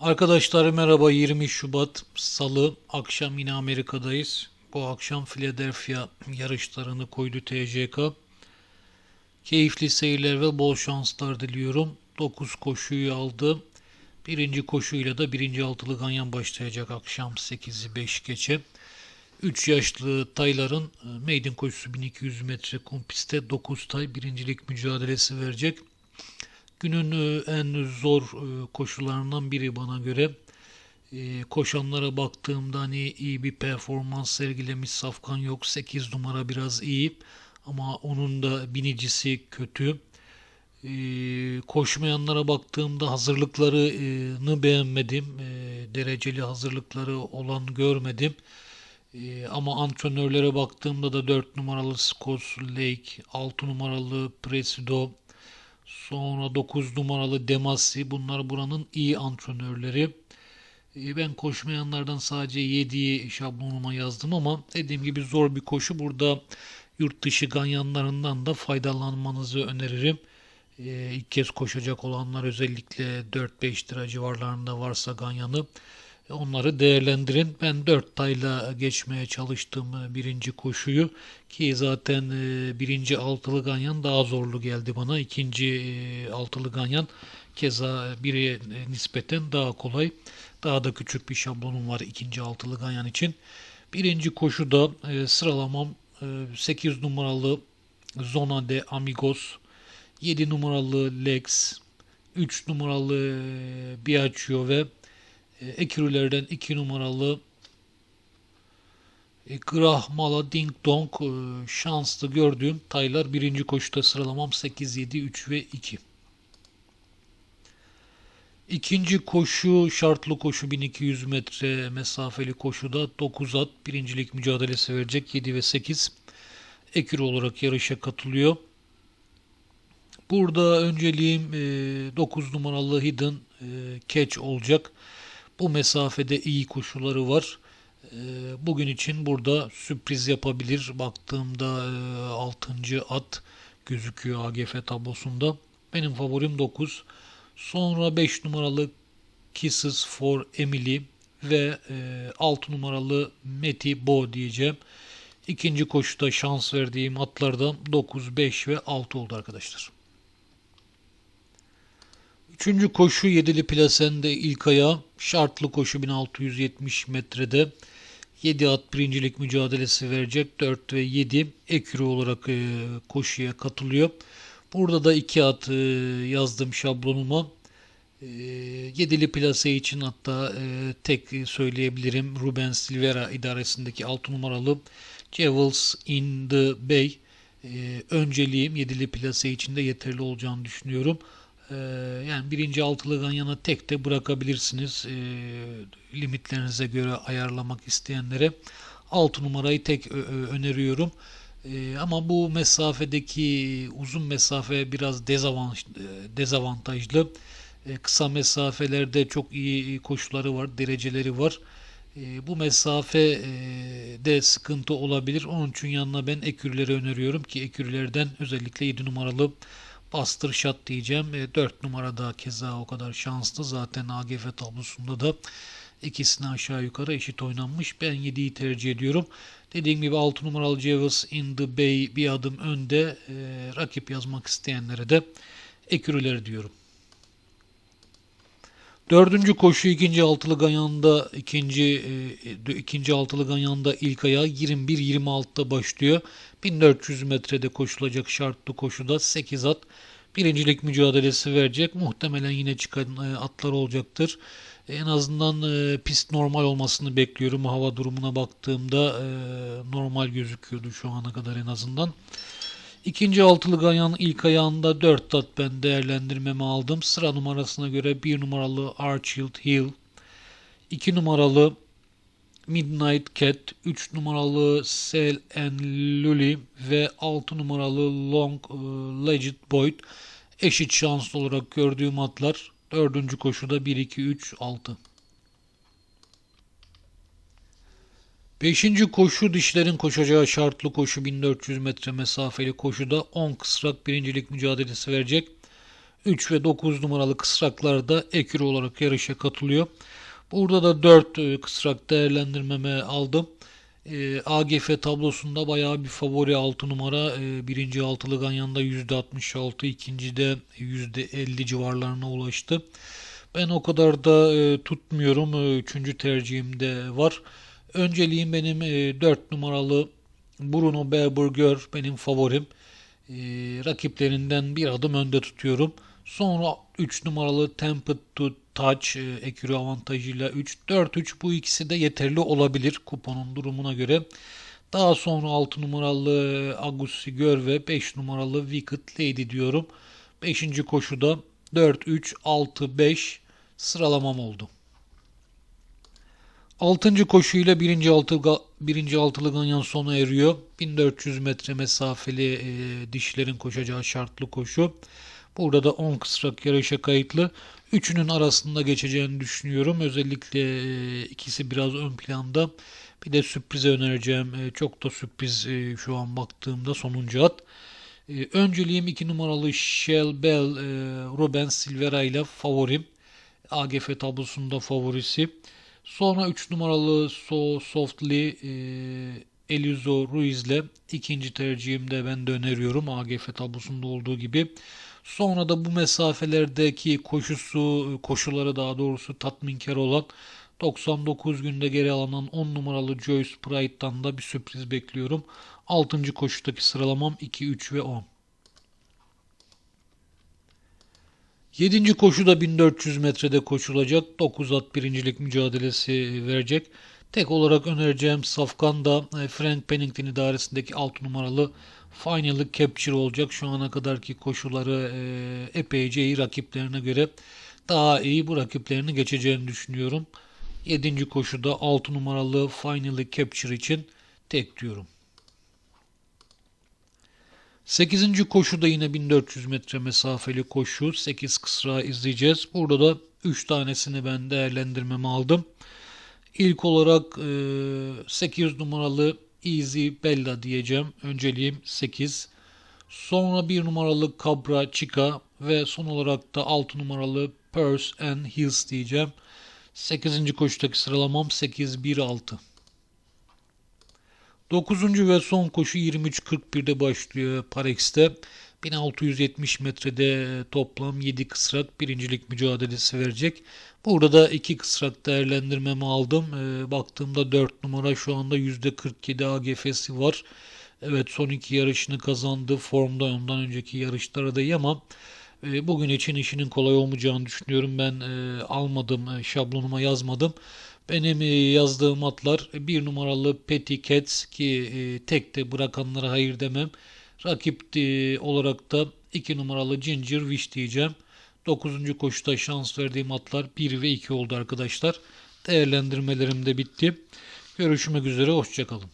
Arkadaşlar merhaba 20 Şubat Salı akşam yine Amerika'dayız. Bu akşam Philadelphia yarışlarını koydu TCK. Keyifli seyirler ve bol şanslar diliyorum. 9 koşuyu aldı. Birinci koşuyla da birinci altılı ganyan başlayacak akşam 8'i 5 geçe. 3 yaşlı tayların e, maiden koşusu 1200 metre kum pistte 9 tay birincilik mücadelesi verecek. Günün e, en zor e, koşullarından biri bana göre. E, Koşanlara baktığımda hani iyi bir performans sergilemiş Safkan yok. 8 numara biraz iyi ama onun da binicisi kötü. Koşmayanlara baktığımda hazırlıklarını beğenmedim. Dereceli hazırlıkları olan görmedim. Ama antrenörlere baktığımda da 4 numaralı Scott Lake, 6 numaralı Presido, Sonra 9 numaralı Demasi. Bunlar buranın iyi antrenörleri. E, Ben koşmayanlardan sadece 7'yi şablonuma yazdım ama dediğim gibi zor bir koşu. Burada yurt dışı ganyanlarından da faydalanmanızı öneririm. E, İlk kez koşacak olanlar özellikle 4-5 lira civarlarında varsa ganyanı onları değerlendirin. Ben 4 tayla geçmeye çalıştım e, birinci koşuyu ki zaten e, birinci altılı ganyan daha zorlu geldi bana. İkinci e, altılı ganyan keza biri e, nispeten daha kolay. Daha da küçük bir şablonum var ikinci altılı ganyan için. Birinci koşuda e, sıralamam e, 8 numaralı Zona de Amigos, 7 numaralı Lex, 3 numaralı e, Biagio ve e, Ekürülerden 2 numaralı e, Grahmala Ding Dong e, şanslı gördüğüm taylar birinci koşuda sıralamam 8, 7, 3 ve 2. İkinci koşu şartlı koşu 1200 metre mesafeli koşuda 9 at birincilik mücadelesi verecek 7 ve 8 ekür olarak yarışa katılıyor. Burada önceliğim 9 numaralı Hidden e, Catch olacak. Bu mesafede iyi koşuları var. E, Bugün için burada sürpriz yapabilir. Baktığımda 6. at gözüküyor AGF tablosunda. Benim favorim 9. Sonra 5 numaralı Kisses for Emily ve 6 numaralı Meti Bo diyeceğim. İkinci koşuda şans verdiğim atlardan 9, 5 ve 6 oldu arkadaşlar. Üçüncü koşu Yedili Plasen'de ilk ayağı şartlı koşu 1670 metrede 7 at birincilik mücadelesi verecek 4 ve 7 ekürü olarak e, koşuya katılıyor. Burada da 2 at e, yazdım şablonuma. E, yedili plase için hatta tek söyleyebilirim Ruben Silvera idaresindeki 6 numaralı Jewels in the Bay önceliğim yedili plase için de yeterli olacağını düşünüyorum. Ee, yani birinci altılı ganyana tek de bırakabilirsiniz. Ee, limitlerinize göre ayarlamak isteyenlere. 6 numarayı tek öneriyorum. Ee, ama bu mesafedeki uzun mesafe biraz dezavantaj, dezavantajlı. kısa mesafelerde çok iyi koşuları var, dereceleri var. bu mesafe de sıkıntı olabilir. Onun için yanına ben ekürleri öneriyorum ki ekürlerden özellikle 7 numaralı Bastır shot diyeceğim. E, 4 numarada keza o kadar şanslı. Zaten AGF tablosunda da ikisini aşağı yukarı eşit oynanmış. Ben 7'yi tercih ediyorum. Dediğim gibi 6 numaralı Ceviz in the Bay bir adım önde. E, rakip yazmak isteyenlere de ekürüler diyorum. Dördüncü koşu ikinci altılı ganyanda ikinci e, ikinci altılı ganyanda ilk ayağı 21-26'da başlıyor. 1400 metrede koşulacak şartlı koşuda 8 at birincilik mücadelesi verecek. Muhtemelen yine çıkan e, atlar olacaktır. En azından e, pist normal olmasını bekliyorum. Hava durumuna baktığımda normal gözüküyordu şu ana kadar en azından. İkinci altılı ganyan ilk ayağında 4 tat ben değerlendirmemi aldım. Sıra numarasına göre 1 numaralı Archfield Hill, 2 numaralı Midnight Cat, 3 numaralı Sel and Lully ve 6 numaralı Long e, Legit Boyd eşit şanslı olarak gördüğüm atlar. Dördüncü koşuda 1, 2, 3, 6. Beşinci koşu dişlerin koşacağı şartlı koşu 1400 metre mesafeli koşuda 10 kısrak birincilik mücadelesi verecek. 3 ve 9 numaralı kısraklar da ekür olarak yarışa katılıyor. Burada da 4 kısrak değerlendirmeme aldım. E, AGF tablosunda bayağı bir favori 6 numara. E, birinci altılı Ganyan'da %66, ikincide %50 civarlarına ulaştı. Ben o kadar da e, tutmuyorum. E, üçüncü tercihimde var. Önceliğim benim e, 4 numaralı Bruno Berberger benim favorim. E, rakiplerinden bir adım önde tutuyorum. Sonra 3 numaralı Tempted to Touch e, ekürü avantajıyla 3. 4-3 bu ikisi de yeterli olabilir kuponun durumuna göre. Daha sonra 6 numaralı Agusi Gör ve 5 numaralı Wicked Lady diyorum. 5. koşuda 4-3-6-5 sıralamam oldu. 6. koşuyla 1. Altı, 1. altılı ganyan sona eriyor. 1400 metre mesafeli e, dişlerin koşacağı şartlı koşu. Burada da 10 kısrak yarışa kayıtlı. Üçünün arasında geçeceğini düşünüyorum. Özellikle e, ikisi biraz ön planda. Bir de sürprize önereceğim. E, çok da sürpriz e, şu an baktığımda sonuncu at. E, önceliğim 2 numaralı Shell Bell e, Ruben Silvera ile favorim. AGF tablosunda favorisi. Sonra 3 numaralı So Softly e, Elizo Ruiz ile ikinci tercihimde ben de öneriyorum. AGF tablosunda olduğu gibi. Sonra da bu mesafelerdeki koşusu, koşuları daha doğrusu tatminkar olan 99 günde geri alınan 10 numaralı Joyce Pride'dan da bir sürpriz bekliyorum. 6. koşudaki sıralamam 2, 3 ve 10. 7. koşuda 1400 metrede koşulacak. 9 at birincilik mücadelesi verecek. Tek olarak önereceğim safkan da e, Frank Pennington idaresindeki 6 numaralı Final'ı Capture olacak. Şu ana kadarki koşuları e, epeyce iyi rakiplerine göre daha iyi bu rakiplerini geçeceğini düşünüyorum. 7. koşuda 6 numaralı Final'ı Capture için tek diyorum. 8. koşuda yine 1400 metre mesafeli koşu. 8 kısra izleyeceğiz. Burada da 3 tanesini ben değerlendirmeme aldım. İlk olarak 8 numaralı Easy Bella diyeceğim. Önceliğim 8. Sonra 1 numaralı Cabra Chica ve son olarak da 6 numaralı Purse and Hills diyeceğim. 8. koşudaki sıralamam 8-1-6. 9. ve son koşu 23.41'de başlıyor Parex'te. 1670 metrede toplam 7 kısrak birincilik mücadelesi verecek. Burada da 2 kısrak değerlendirmemi aldım. E, baktığımda 4 numara şu anda %47 AGF'si var. Evet son iki yarışını kazandı. Formda ondan önceki yarışlara da iyi ama e, bugün için işinin kolay olmayacağını düşünüyorum. Ben e, almadım, e, şablonuma yazmadım. Benim e, yazdığım atlar bir numaralı Petty Cats ki e, tek de bırakanlara hayır demem. Rakip e, olarak da 2 numaralı Ginger Wish diyeceğim. 9. koşuda şans verdiğim atlar 1 ve 2 oldu arkadaşlar. Değerlendirmelerim de bitti. Görüşmek üzere, hoşçakalın.